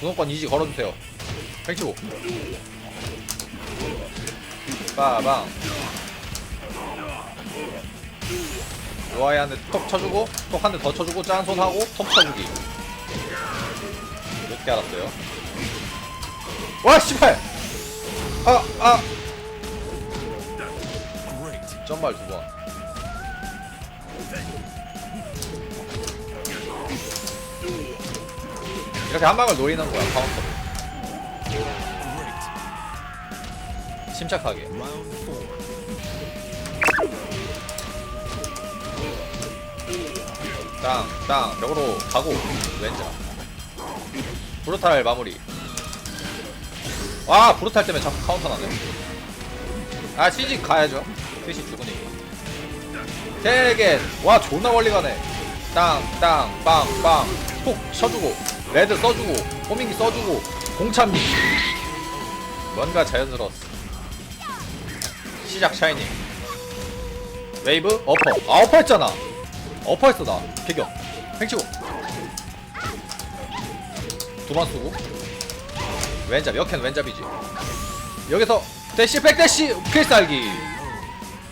구독권 이지 걸어주세요. 팽치고. 빠방. 로아이한테 톡 쳐주고, 톡한대 더 쳐주고, 짠손 하고, 톡 쳐주기. 몇개 알았어요? 와, 씨발! 아, 아! 점발 두 번. 이렇게 한 방을 노리는 거야, 카운터로. 침착하게. 땅, 땅, 벽으로 가고, 왼자. 브루탈 마무리. 와, 브루탈 때문에 자꾸 카운터 나네. 아, CG 가야죠. CG 죽으니. 세개 와, 존나 멀리 가네. 땅, 땅, 빵, 빵. 톡 쳐주고, 레드 써주고, 호밍기 써주고, 공찬미. 뭔가 자연스러웠어. 시작 샤이닝. 웨이브, 어퍼. 아, 어퍼 했잖아. 어퍼 했어, 나. 개격. 팽치고. 두번 쓰고. 왼잡, 역행 왼잡이지. 여기서 대시, 백대시, 필살기.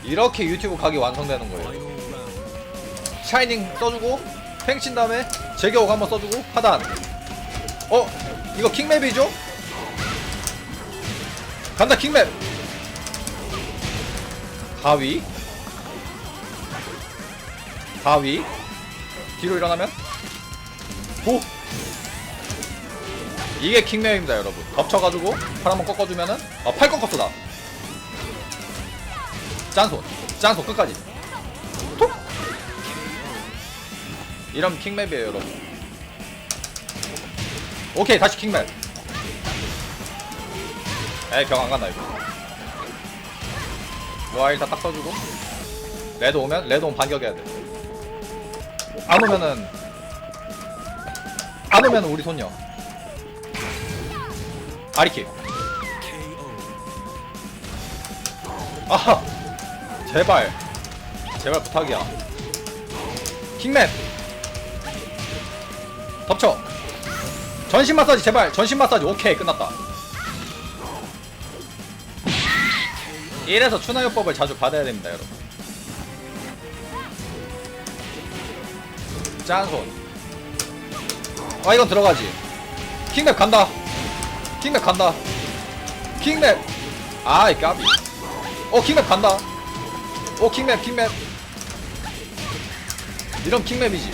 이렇게 유튜브 각이 완성되는 거예요. 샤이닝 써주고, 팽친 다음에 제격옥 한번 써주고, 하단. 어? 이거 킹맵이죠? 간다, 킹맵! 가위. 가위. 뒤로 일어나면? 고! 이게 킹맵입니다, 여러분. 덮쳐가지고, 팔 한번 꺾어주면은, 아, 팔 꺾었어, 나. 짠손. 짠손, 끝까지. 이런 킹맵이에요, 여러분. 오케이, 다시 킹맵. 에이, 벽안 간다, 이거. 노아 일단 딱 써주고. 레드 오면, 레드 오면 반격해야 돼. 안 오면은, 안 오면은 우리 손녀. 아리키. 아, 제발. 제발 부탁이야. 킹맨. 덮쳐. 전신 마사지 제발. 전신 마사지. 오케이 끝났다. 이래서 추나요법을 자주 받아야 됩니다, 여러분. 짠손. 아 이건 들어가지. 킹맵 간다. 킹맵 간다. 킹맵. 아이 까비. 어 킹맵 간다. 오 킹맵 킹맵. 이런 킹맵이지.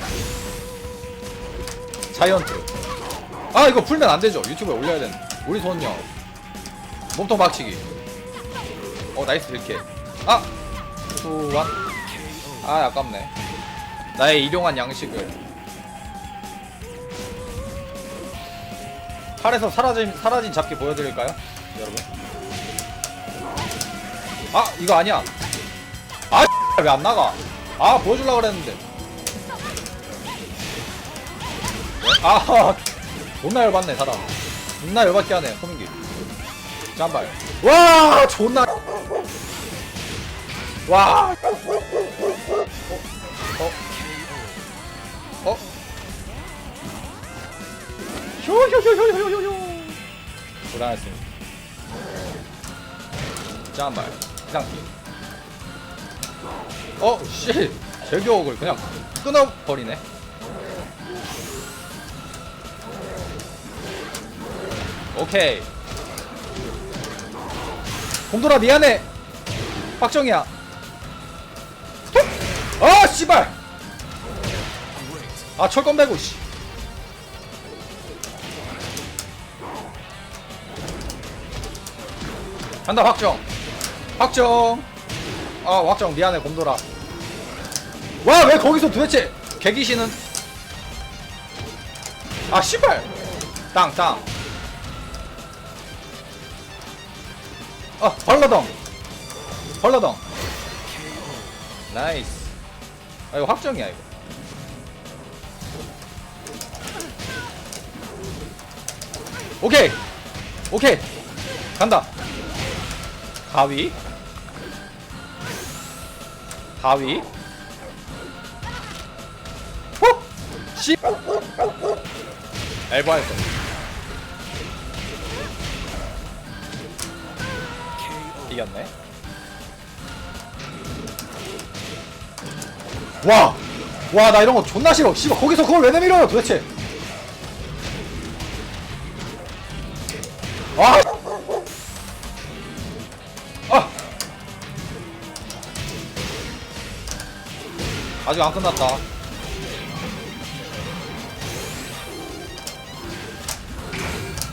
자이언트. 아 이거 풀면 안 되죠. 유튜브에 올려야 되는. 우리 손녀. 몸통 박치기. 어 나이스 이렇게. 아 투원. 아 아깝네. 나의 일용한 양식을. 팔에서 사라진 사라진 잡기 보여드릴까요, 여러분? 아 이거 아니야. 아 왜 안 나가? 아 보여줄라 그랬는데. 아 존나 열받네 사람. 존나 열받게 하네 소민기. 짬발. 와 존나. 와. 어? 어? 어? 효효효효효효효 고생하셨습니다 짠발 이상기 어? 씨 제격을 그냥 끊어버리네 오케이. 곰돌아 미안해 박정이야. 톡! 아 씨발! 아 철권 배고 씨. 간다 확정. 확정. 아 확정. 미안해 곰돌아. 와 왜 거기서 도대체 개기시는? 아 씨발. 땅땅 아 벌러덩. 벌러덩. 나이스. 아 이거 확정이야 이거. 오케이. 오케이. 간다. 가위. 가위. 호! 씨. 엘바했어 이겼네 와! 와 나 이런 거 존나 싫어 씨발 거기서 그걸 왜 내밀어요 도대체 아! 아! 아직 안 끝났다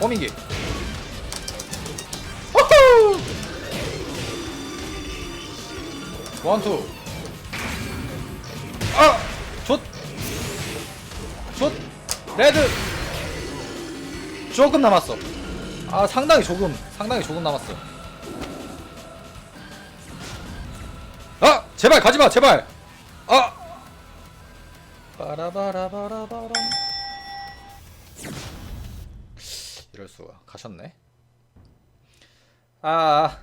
호민기 원투 아! 좆! 좆! 레드! 조금 남았어 아 상당히 조금 상당히 조금 남았어 아! 제발 가지마 제발 아! 빠라바라바라바람 이럴 수가 가셨네 아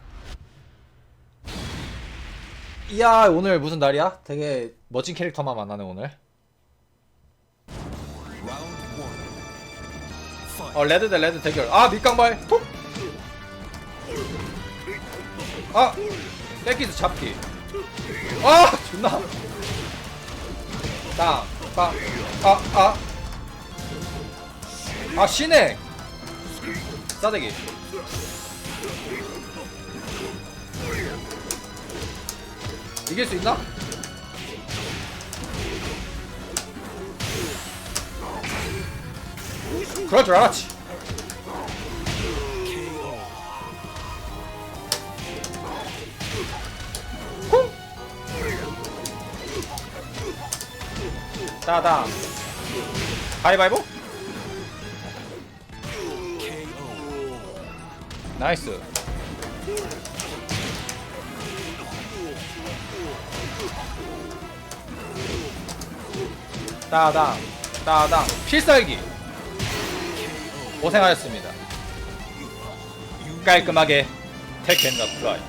이야 오늘 무슨 날이야? 되게 멋진 캐릭터만 만나네 오늘. 어 레드 대 레드 대결. 아 밑강발. 톡! 아 뺏기스 잡기. 아 존나. 땅 빵 아 아. 아 신행 싸대기 이길 수 있나? 그럴 줄 알았지 쿵! 따당 가위바위보? 나이스 따당 따당. 필살기. 고생하셨습니다. 깔끔하게 테켄 더 플라이